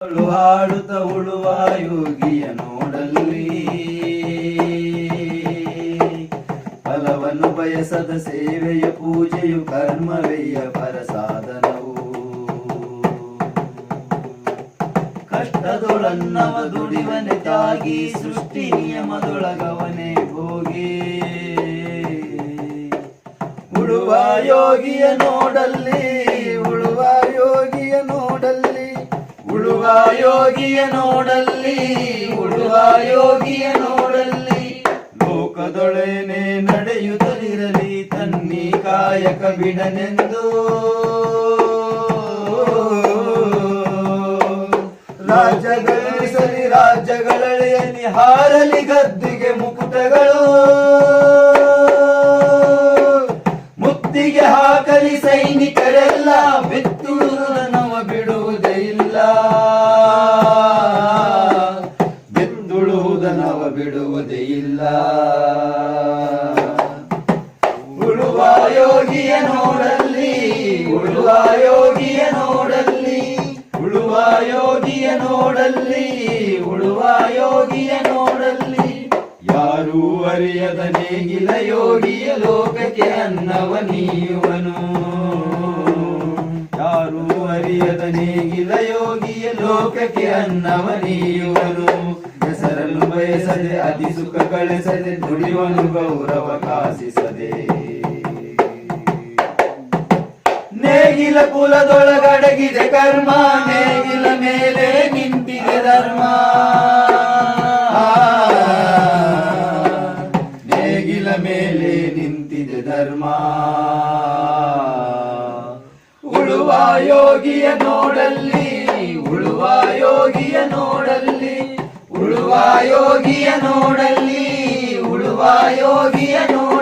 ಹಾಡುತ್ತ ಉಳುವ ಯೋಗಿಯ ನೋಡಲ್ಲಿ. ಫಲವನ್ನು ಬಯಸದ ಸೇವೆಯ ಪೂಜೆಯು ಕರ್ಮವೆಯ ಪರಸಾಧನವು. ಕಷ್ಟದೊಳನ್ನವ ದುಡಿವನೆ ತಾಗಿ ಸೃಷ್ಟಿ ನಿಯಮದೊಳಗವನೆ ಹೋಗಿ ಉಳುವ ಯೋಗಿಯ ನೋಡಲ್ಲಿ ಯೋಗಿಯ ನೋಡಲ್ಲಿ, ಉಳುವ ಯೋಗಿಯ ನೋಡಲ್ಲಿ, ಲೋಕದೊಳನೆ ನಡೆಯುತ್ತಲಿರಲಿ ತನ್ನಿ ಕಾಯಕ ಬಿಡನೆಂದು. ರಾಜ್ಯಗಳಿಸಲಿ ರಾಜ್ಯಗಳಲ್ಲಿ ಹಾರಲಿ ಗದ್ದಿಗೆ ಮುಕುಟಗಳು. ಮುತ್ತಿಗೆ ಹಾಕಲಿ ಸೈನಿಕರೆಲ್ಲ ಇಲ್ಲ. ಉಳುವ ಯೋಗಿಯ ನೋಡಲ್ಲಿ, ಉಳುವ ಯೋಗಿಯ ನೋಡಲ್ಲಿ, ಉಳುವ ಯೋಗಿಯ ನೋಡಲ್ಲಿ, ಉಳುವ ಯೋಗಿಯ ನೋಡಲ್ಲಿ. ಯಾರೂ ಅರಿಯದ ನೇಗಿಲ ಯೋಗಿಯ ಲೋಕಕ್ಕೆ ಅನ್ನವ ನೀಯುವನು. ಯಾರೂ ಅರಿಯದ ನೀಗಿದ ಯೋಗಿಯ ಲೋಕಕ್ಕೆ ಅನ್ನವ ನೀಯುವನು ಹೆಸರನ್ನು ಬಯಸದೆ ಅತಿ ಸುಖ ಕಳಿಸದೆ ದುಡಿವನು ಗೌರವ ಕಾಸಿಸದೆ. ನೇಗಿಲ ಕುಲದೊಳಗಡಗಿದೆ ಕರ್ಮ, ನೇಗಿಲ ಮೇಲೆ ನಿಂತಿದೆ ಧರ್ಮ. ನೇಗಿಲ ಮೇಲೆ ನಿಂತಿದೆ ಧರ್ಮ. ಉಳುವ ಯೋಗಿಯ ನೋಡಲ್ಲಿ ಉಳುವ ಯೋಗಿಯ ನೋಡಲ್ಲಿ ಉಳುವ ಯೋಗಿಯ ನೋಡಲ್ಲಿ ಉಳುವ ಯೋಗಿಯ ನೋಡಲ್ಲಿ.